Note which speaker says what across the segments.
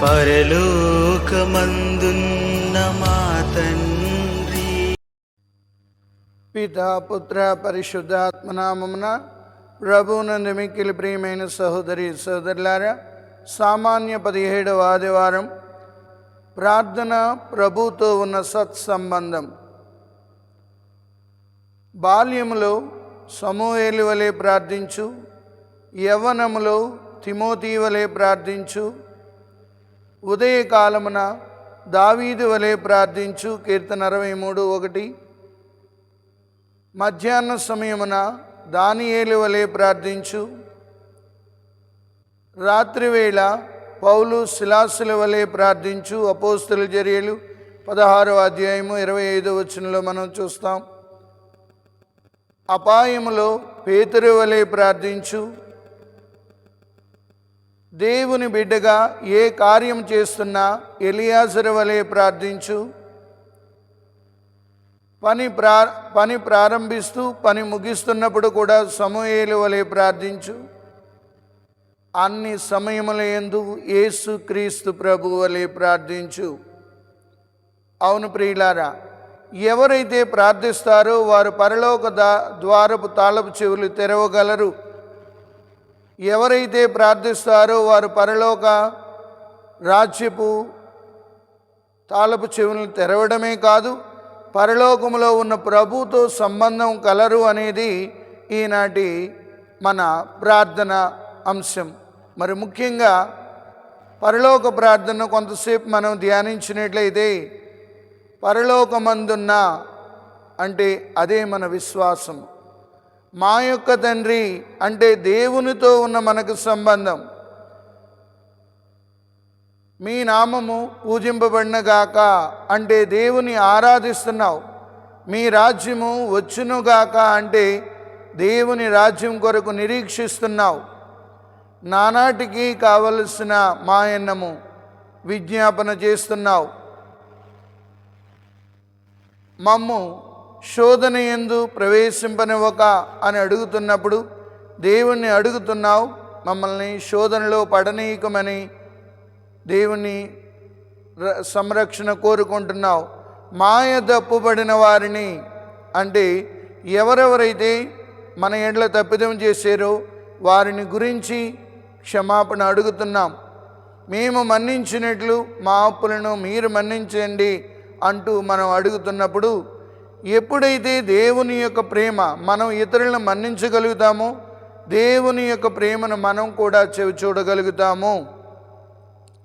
Speaker 1: పరలోకమందున్న మా తండ్రి.
Speaker 2: పిత పరిశుద్ధాత్మనామమున ప్రభునందు మిక్కిలి ప్రియమైన సహోదరి సహోదరులారా సామాన్య పదిహేడవ ఆదివారం ప్రార్థన ప్రభుతో ఉన్న సత్సంబంధం. బాల్యములో సమూహేలి వలె ప్రార్థించు యవ్వనములో తిమోతి వలె ప్రార్థించు ఉదయకాలమున దావీదు వలె ప్రార్థించు కీర్తన అరవై మూడు ఒకటి. మధ్యాహ్న సమయమున దానియేలు వలె ప్రార్థించు. రాత్రివేళ పౌలు శిలాసుల వలె ప్రార్థించు అపోస్తుల చర్యలు పదహారో అధ్యాయము ఇరవై ఐదో వచనంలో మనం చూస్తాం. అపాయములో పేతురు వలె ప్రార్థించు. దేవుని బిడ్డగా ఏ కార్యం చేస్తున్నా ఎలియాజరు వలె ప్రార్థించు. పని ప్రా పని ప్రారంభిస్తూ పని ముగిస్తున్నప్పుడు కూడా సమూహేలు వలె ప్రార్థించు. అన్ని సమయముల ఎందు యేసు క్రీస్తు ప్రభు వలె ప్రార్థించు. అవును ప్రియులారా ఎవరైతే ప్రార్థిస్తారో వారు పరలోక ద్వారపు తాళపు చెవులు తెరవగలరు. ఎవరైతే ప్రార్థిస్తారో వారు పరలోక రాజ్యపు తాళపు చెవులను తెరవడమే కాదు పరలోకములో ఉన్న ప్రభుతో సంబంధం కలరు అనేది ఈనాటి మన ప్రార్థన అంశం. మరి ముఖ్యంగా పరలోక ప్రార్థన కొంతసేపు మనం ధ్యానించినట్లయితే పరలోకమందున్న అంటే అదే మన విశ్వాసం మా యొక్క తండ్రి అంటే దేవునితో ఉన్న మనకు సంబంధం. మీ నామము పూజింపబడినగాక అంటే దేవుని ఆరాధిస్తున్నావు. మీ రాజ్యము వచ్చునుగాక అంటే దేవుని రాజ్యం కొరకు నిరీక్షిస్తున్నావు. నానాటికి కావలసిన మాయన్నము విజ్ఞాపన చేస్తున్నావు. మమ్ము శోధన ఎందు ప్రవేశింపనివ్వక అని అడుగుతున్నప్పుడు దేవుణ్ణి అడుగుతున్నావు మమ్మల్ని శోధనలో పడనీయకమని దేవుని సంరక్షణ కోరుకుంటున్నావు. మాయ తప్పుబడిన వారిని అంటే ఎవరెవరైతే మన ఎండ్ల తప్పిదం చేశారో వారిని గురించి క్షమాపణ అడుగుతున్నాం. మేము మన్నించినట్లు మా అప్పులను మీరు మన్నించండి అంటూ మనం అడుగుతున్నప్పుడు ఎప్పుడైతే దేవుని యొక్క ప్రేమ మనం ఇతరులను మన్నించగలుగుతామో దేవుని యొక్క ప్రేమను మనం కూడా చెవి చూడగలుగుతాము.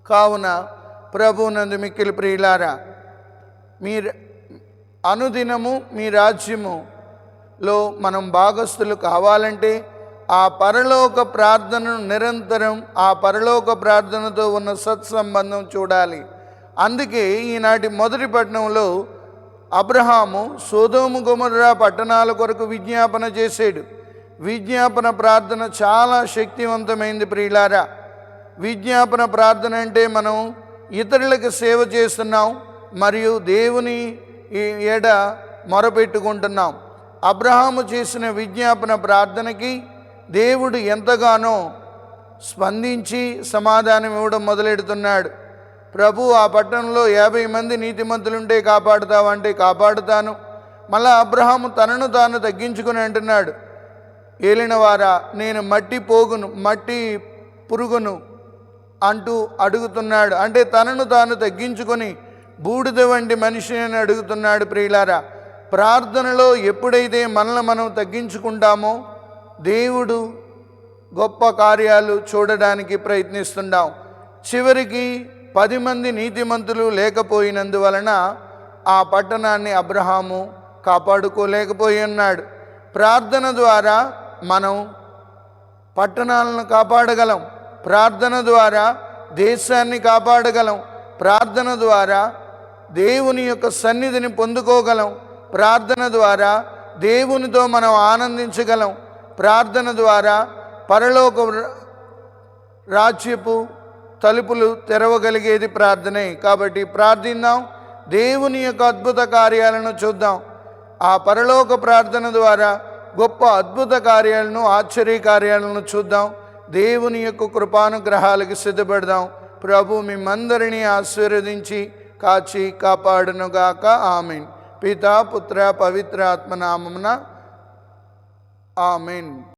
Speaker 2: కావున ప్రభునందు మిక్కిలి ప్రియులారా మీ అనుదినము మీ రాజ్యములో మనం భాగస్థులు కావాలంటే ఆ పరలోక ప్రార్థనను నిరంతరం ఆ పరలోక ప్రార్థనతో ఉన్న సత్సంబంధం చూడాలి. అందుకే ఈనాటి మొదటి పట్టణంలో అబ్రహాము సోదోము గుమర్రా పట్టణాల కొరకు విజ్ఞాపన చేశాడు విజ్ఞాపన ప్రార్థన చాలా శక్తివంతమైంది ప్రియులారా. విజ్ఞాపన ప్రార్థన అంటే మనం ఇతరులకు సేవ చేస్తున్నాం మరియు దేవుని ఏడ మొరపెట్టుకుంటున్నాం. అబ్రహాము చేసిన విజ్ఞాపన ప్రార్థనకి దేవుడు ఎంతగానో స్పందించి సమాధానం ఇవ్వడం మొదలెడుతున్నాడు. ప్రభు ఆ పట్టణంలో యాభై మంది నీతిమంతులుంటే కాపాడుతావంటే కాపాడుతాను. మళ్ళా అబ్రహాము తనను తాను తగ్గించుకుని అంటున్నాడు ఏలినవారా నేను మట్టి పోగును మట్టి పురుగును అంటూ అడుగుతున్నాడు. అంటే తనను తాను తగ్గించుకొని బూడిద వంటి మనిషిని అడుగుతున్నాడు ప్రియులారా. ప్రార్థనలో ఎప్పుడైతే మనల్ని మనం తగ్గించుకుంటామో దేవుడు గొప్ప కార్యాలు చూడడానికి ప్రయత్నిస్తున్నాం చివరికి పది మంది నీతిమంతులు లేకపోయినందువలన ఆ పట్టణాన్ని అబ్రహాము కాపాడుకోలేకపోయి ఉన్నాడు. ప్రార్థన ద్వారా మనం పట్టణాలను కాపాడగలం. ప్రార్థన ద్వారా దేశాన్ని కాపాడగలం. ప్రార్థన ద్వారా దేవుని యొక్క సన్నిధిని పొందుకోగలం. ప్రార్థన ద్వారా దేవునితో మనం ఆనందించగలం. ప్రార్థన ద్వారా పరలోక రాజ్యపు తలుపులు తెరవగలిగేది ప్రార్థనే. కాబట్టి ప్రార్థిద్దాం దేవుని యొక్క అద్భుత కార్యాలను చూద్దాం. ఆ పరలోక ప్రార్థన ద్వారా గొప్ప అద్భుత కార్యాలను ఆశ్చర్య కార్యాలను చూద్దాం. దేవుని యొక్క కృపానుగ్రహాలకు సిద్ధపడదాం. ప్రభు మిమ్మందరినీ ఆశీర్వదించి కాచి కాపాడునుగాక. ఆమెన్. పితా పుత్ర పవిత్ర ఆత్మనామమున ఆమెన్.